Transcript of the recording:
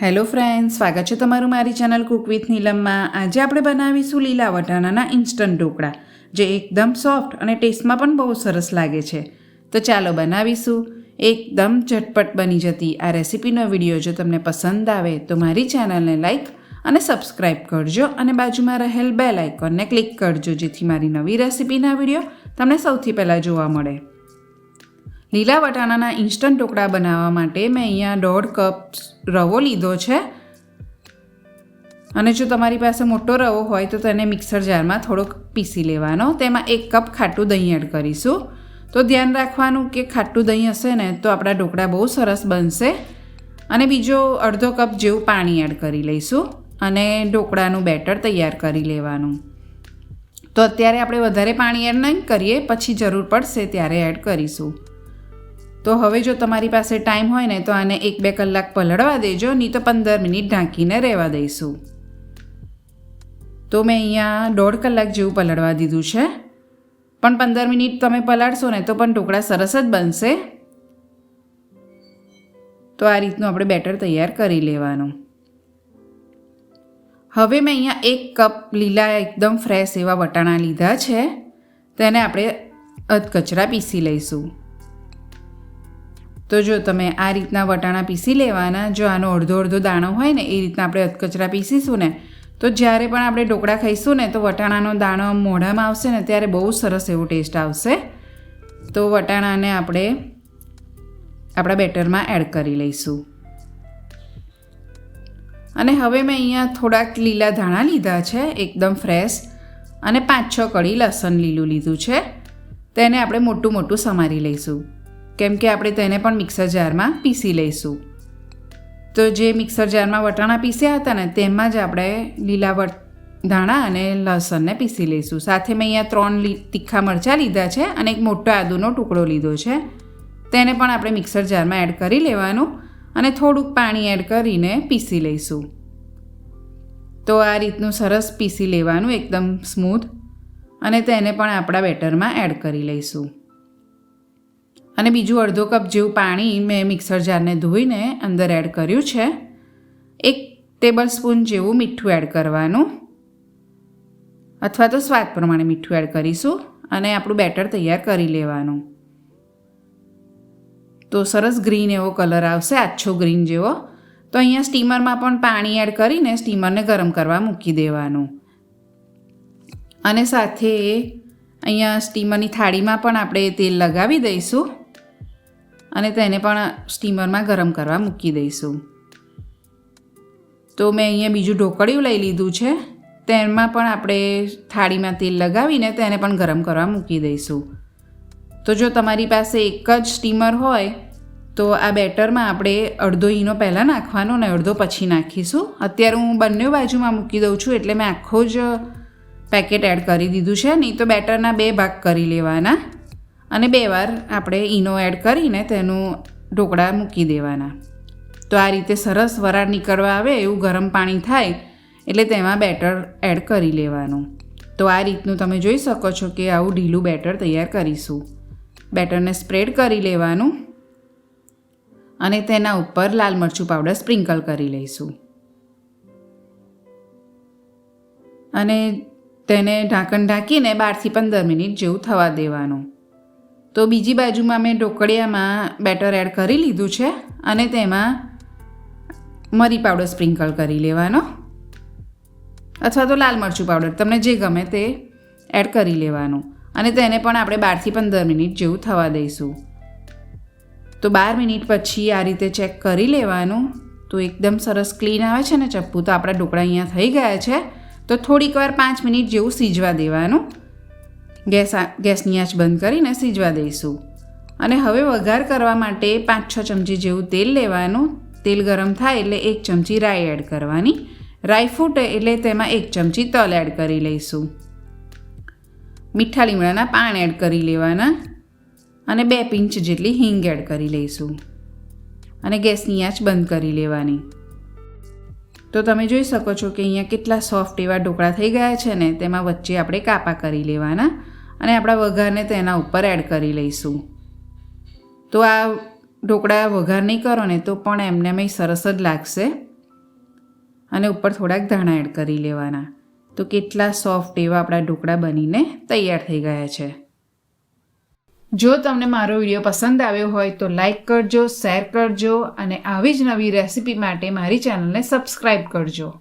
Hello friend સ્વાગત છે તમારું મારી ચેનલ કુક વિથ નીલમમાં. આજે આપણે બનાવીશું લીલા વટાણાના ઇન્સ્ટન્ટ ઢોકળા, જે એકદમ સોફ્ટ અને ટેસ્ટમાં પણ બહુ સરસ લાગે છે. તો ચાલો બનાવીશું. એકદમ ઝટપટ બની જતી આ રેસીપીનો વીડિયો જો તમને પસંદ આવે તો મારી ચેનલને લાઈક અને સબસ્ક્રાઇબ કરજો અને બાજુમાં રહેલ બેલ આઇકોનને ક્લિક કરજો જેથી મારી નવી રેસીપીના વીડિયો તમને સૌથી પહેલાં જોવા મળે. લીલા વટાણાના ઇન્સ્ટન્ટ ઢોકળા બનાવવા માટે મેં અહીંયા દોઢ કપ રવો લીધો છે. અને જો તમારી પાસે મોટો રવો હોય તો તેને મિક્સર જારમાં થોડોક પીસી લેવાનો. તેમાં એક કપ ખાટું દહીં એડ કરીશું. તો ધ્યાન રાખવાનું કે ખાટું દહીં હશે ને તો આપણા ઢોકળા બહુ સરસ બનશે. અને બીજો અડધો કપ જેવું પાણી એડ કરી લઈશું અને ઢોકળાનું બેટર તૈયાર કરી લેવાનું. તો અત્યારે આપણે વધારે પાણી એડ નહીં કરીએ, પછી જરૂર પડશે ત્યારે એડ કરીશું. તો હવે જો તમારી પાસે ટાઈમ હોય ને તો આને એક બે કલાક પલળવા દેજો, નહીં તો પંદર મિનિટ ઢાંકીને રહેવા દઈશું. તો મેં અહીંયા દોઢ કલાક જેવું પલળવા દીધું છે. પણ પંદર મિનિટ તમે પલાળશો ને તો પણ ઢોકળા સરસ જ બનશે. તો આ રીતનું આપણે બેટર તૈયાર કરી લેવાનું. હવે મેં અહીંયા એક કપ લીલા એકદમ ફ્રેશ એવા વટાણા લીધા છે. તેને આપણે અધકચરા પીસી લઈશું. તો જો તમે આ રીતના વટાણા પીસી લેવાના, જો આનો અડધો અડધો દાણો હોય ને, એ રીતના આપણે અધકચરા પીસીશું ને, તો જ્યારે પણ આપણે ઢોકળા ખાઈશું ને, તો વટાણાનો દાણો મોઢામાં આવશે ને, ત્યારે બહુ સરસ એવો ટેસ્ટ આવશે. તો વટાણાને આપણે આપણા બેટરમાં એડ કરી લઈશું. અને હવે મેં અહીંયા થોડાક લીલા ધાણા લીધા છે, એકદમ ફ્રેશ, અને પાંચ છ કળી લસણ લીલું લીધું છે. તેને આપણે મોટું મોટું સમારી લઈશું. કેમ કે આપણે તેને પણ મિક્સર જારમાં પીસી લઈશું. તો જે મિક્સર જારમાં વટાણા પીસ્યા હતા ને, તેમાં જ આપણે લીલા વટ, ધાણા અને લસણને પીસી લઈશું. સાથે મેં અહીંયા ત્રણ તીખા મરચાં લીધા છે અને એક મોટો આદુનો ટુકડો લીધો છે. તેને પણ આપણે મિક્સર જારમાં એડ કરી લેવાનું અને થોડુંક પાણી એડ કરીને પીસી લઈશું. તો આ રીતનું સરસ પીસી લેવાનું એકદમ સ્મૂથ અને તેને પણ આપણા બેટરમાં એડ કરી લઈશું. અને બીજું અડધો કપ જેવું પાણી મેં મિક્સર જારને ધોઈને અંદર એડ કર્યું છે. એક ટેબલ સ્પૂન જેવું મીઠું એડ કરવાનું. અથવા તો સ્વાદ પ્રમાણે મીઠું એડ કરીશું અને આપણું બેટર તૈયાર કરી લેવાનું. તો સરસ ગ્રીન એવો કલર આવશે, આછો ગ્રીન જેવો. તો અહીંયા સ્ટીમરમાં પણ પાણી એડ કરીને સ્ટીમરને ગરમ કરવા મૂકી દેવાનું. અને સાથે અહીંયા સ્ટીમરની થાળીમાં પણ આપણે તેલ લગાવી દઈશું. અને તેને પણ સ્ટીમરમાં ગરમ કરવા મૂકી દઈશું. તો મેં અહીંયા બીજું ઢોકળિયું લઈ લીધું છે. તેમાં પણ આપણે થાળીમાં તેલ લગાવીને તેને પણ ગરમ કરવા મૂકી દઈશું. તો જો તમારી પાસે એક જ સ્ટીમર હોય, તો આ બેટરમાં આપણે અડધો ઈનો પહેલાં નાખવાનો ને અડધો પછી નાખીશું. અત્યારે હું બંને બાજુમાં મૂકી દઉં છું એટલે મેં આખો જ પેકેટ એડ કરી દીધું છે. નહીં તો બેટરના બે ભાગ કરી લેવાના. અને બે વાર આપણે ઈનો એડ કરીને તેનું ઢોકળા મૂકી દેવાના. તો આ રીતે સરસ વરાળ નીકળવા આવે એવું ગરમ પાણી થાય એટલે તેમાં બેટર એડ કરી લેવાનું. તો આ રીતનું તમે જોઈ શકો છો કે આવું ઢીલું બેટર તૈયાર કરીશું. બેટરને સ્પ્રેડ કરી લેવાનું અને તેના ઉપર લાલ મરચું પાવડર સ્પ્રિંકલ કરી લઈશું. અને તેને ઢાંકણ ઢાંકીને બારથી પંદર મિનિટ જેવું થવા દેવાનું. તો બીજી બાજુમાં મેં ઢોકળિયામાં બેટર એડ કરી લીધું છે અને તેમાં મરી પાવડર સ્પ્રિંકલ કરી લેવાનો. અથવા તો લાલ મરચું પાવડર, તમને જે ગમે તે એડ કરી લેવાનું. અને તેને પણ આપણે બારથી પંદર મિનિટ જેવું થવા દઈશું. તો બાર મિનિટ પછી આ રીતે ચેક કરી લેવાનું. તો એકદમ સરસ ક્લીન આવે છે ને ચપ્પુ. તો આપણા ઢોકળા અહીંયા થઈ ગયા છે. તો થોડીક વાર પાંચ મિનિટ જેવું સીજવા દેવાનું. ગેસ ગેસની આંચ બંધ કરીને સીજવા દઈશું. અને હવે વઘાર કરવા માટે પાંચ છ ચમચી જેવું તેલ લેવાનું. તેલ ગરમ થાય એટલે એક ચમચી રાઈ એડ કરવાની. રાઈ ફૂટે એટલે તેમાં એક ચમચી તલ એડ કરી લઈશું. મીઠા લીમડાના પાન એડ કરી લેવાના. અને બે પિંચ જેટલી હિંગ એડ કરી લઈશું. અને ગેસની આંચ બંધ કરી લેવાની. તો તમે જોઈ શકો છો કે અહીંયા કેટલા સોફ્ટ એવા ઢોકળા થઈ ગયા છે ને, તેમાં વચ્ચે આપણે કાપા કરી લેવાના. અને આપણા વઘારને તેના ઉપર એડ કરી લઈશું. તો આ ઢોકળા વઘાર નહીં કરો ને તો પણ એમને એમ સરસ જ લાગશે. અને ઉપર થોડાક ધાણા એડ કરી લેવાના. તો કેટલા સોફ્ટ એવા આપણા ઢોકળા બનીને તૈયાર થઈ ગયા છે. જો તમને મારો વીડિયો પસંદ આવ્યો હોય તો લાઈક કરજો શેર કરજો અને આવી જ નવી રેસીપી માટે મારી ચેનલને સબસ્ક્રાઈબ કરજો.